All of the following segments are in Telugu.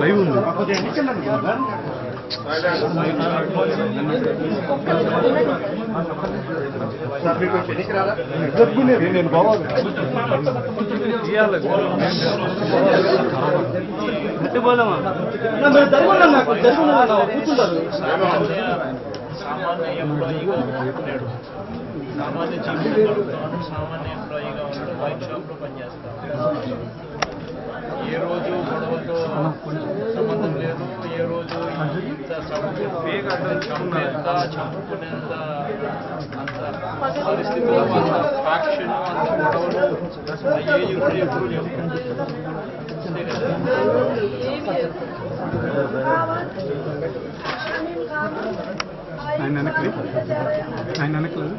లైవ్ ఉంది. నేను బావాలి నాకు జరిగి ఉండండి అన్న. కూర్చుంటారు. సామాన్య ఎంప్లాయీగా ఉన్నాడు సామాన్య జీవితంలో ఉన్నాడు సామాన్య ఎంప్లాయీగా ఉన్నాడు వైన్ షాప్లో పనిచేస్తాడు ఏ రోజు గొడవతో సంబంధం లేదు ఏ రోజు ఇంత చంపేంత చంపేంత చంపుకునేంత అంత పరిస్థితుల్లో అంత ఫ్యాక్షన్ అంత గొడవలు అయ్యేది కూడా ఎప్పుడు లేవు అంతే కదా ఆయన వెనక్కి. ఆయన వెనక్కి లేదు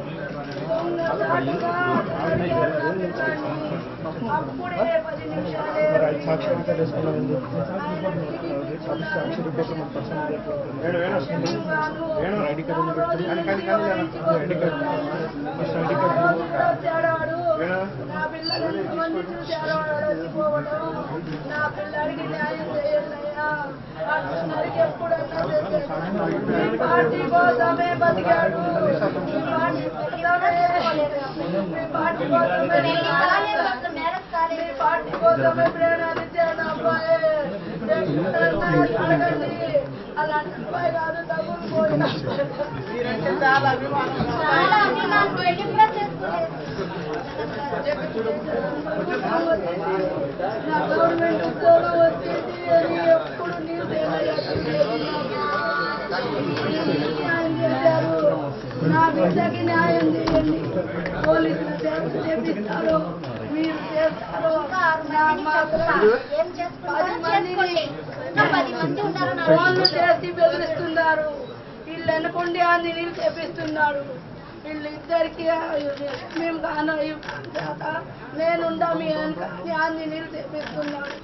నా పిల్లలు మంది నా పిల్లడికి న్యాయం ఎప్పుడన్నా అలాంటి కాదు తగులు పోయినా మీరంటే చాలా అభిమానం చాలా అభిమానం పెళ్ళి కూడా నా గవర్నమెంట్ ఉద్యోగం వచ్చేది అని ఎప్పుడు నీ సేవ న్యాయం నా బిడ్డకి న్యాయం చేయండి పోలీసులు చేపిస్తారు మీరు చేస్తారు నా ఫోన్లు చేసి బెదిరిస్తున్నారు వీళ్ళు అనుకోండి అని నీళ్ళు చేపిస్తున్నాడు వీళ్ళు ఇద్దరికి మేము కాను నేనుండా మీ వెనక నీళ్ళు చేపిస్తున్నాడు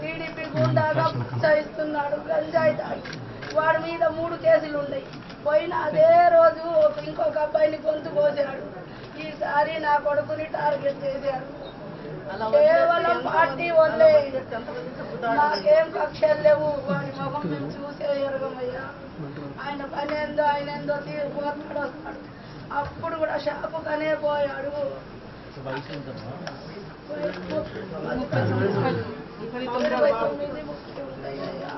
టీడీపీ గుండాగా ప్రోత్సహిస్తున్నాడు. గంజాయి తాగి. వాడి మీద మూడు కేసులు ఉన్నాయి పోయిన అదే రోజు ఇంకొక అబ్బాయిని గొంతు కోసాడు ఈసారి నా కొడుకుని టార్గెట్ చేశాడు కేవలం పార్టీ వల్లే నాకేం కక్షలు లేవు వాడి ముఖం మేము చూసే ఎరగమయ్యా ఆయన పని ఏందో ఆయన ఏందో తీరిపోతాడు వస్తాడు అప్పుడు కూడా షాపుకనే పోయాడు ఇరవై తొమ్మిది ముప్పై ఉంటాయ్యా.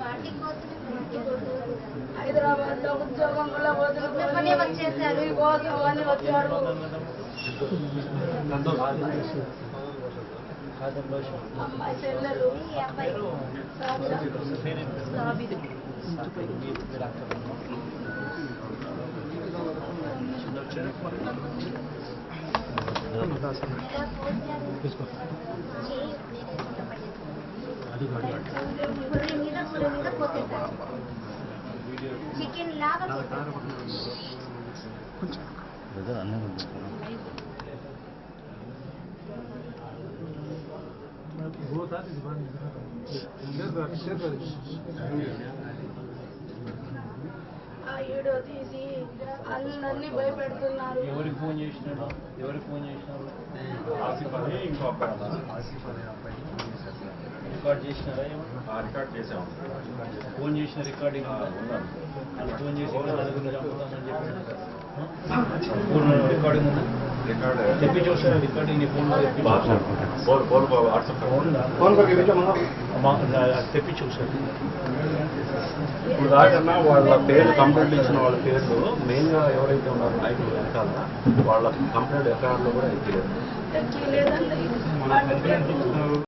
పార్టీ కోసం లో ఉద్యోగం కూడా చెప్పనే వచ్చేసారు. వదులుకొని కోసం అని వచ్చాడు అమ్మాయి చెల్లెలు ఈ అబ్బాయి ఎలా పుర్రి మీద మీద పోసేసారు వీడియో తీసి అందరినీ భయపెడుతున్నారు ఎవరికి ఫోన్ చేసినాడు ఎవరికి ఫోన్ చేసినాడు రికార్డ్ చేసినారా? రికార్డ్ చేసాం. ఫోన్ చేసిన రికార్డింగ్ ఉందా? వాళ్ళు ఫోన్ చేసి చంపుతామని చెప్పాడు. ఫోన్ రికార్డింగ్ ఉందా? రికార్డ్. తెప్పి చూసారా రికార్డింగ్ ఫోన్ తెప్పి చూసారు ఇప్పుడు దాకన్నా వాళ్ళ పేర్లు కంప్లైంట్ ఇచ్చిన వాళ్ళ పేర్లు మెయిన్గా ఎవరైతే ఉన్నారో నాయకులు వెనకాల వాళ్ళ కంప్లైంట్ ఎఫ్ఐఆర్లో కూడా లేదండి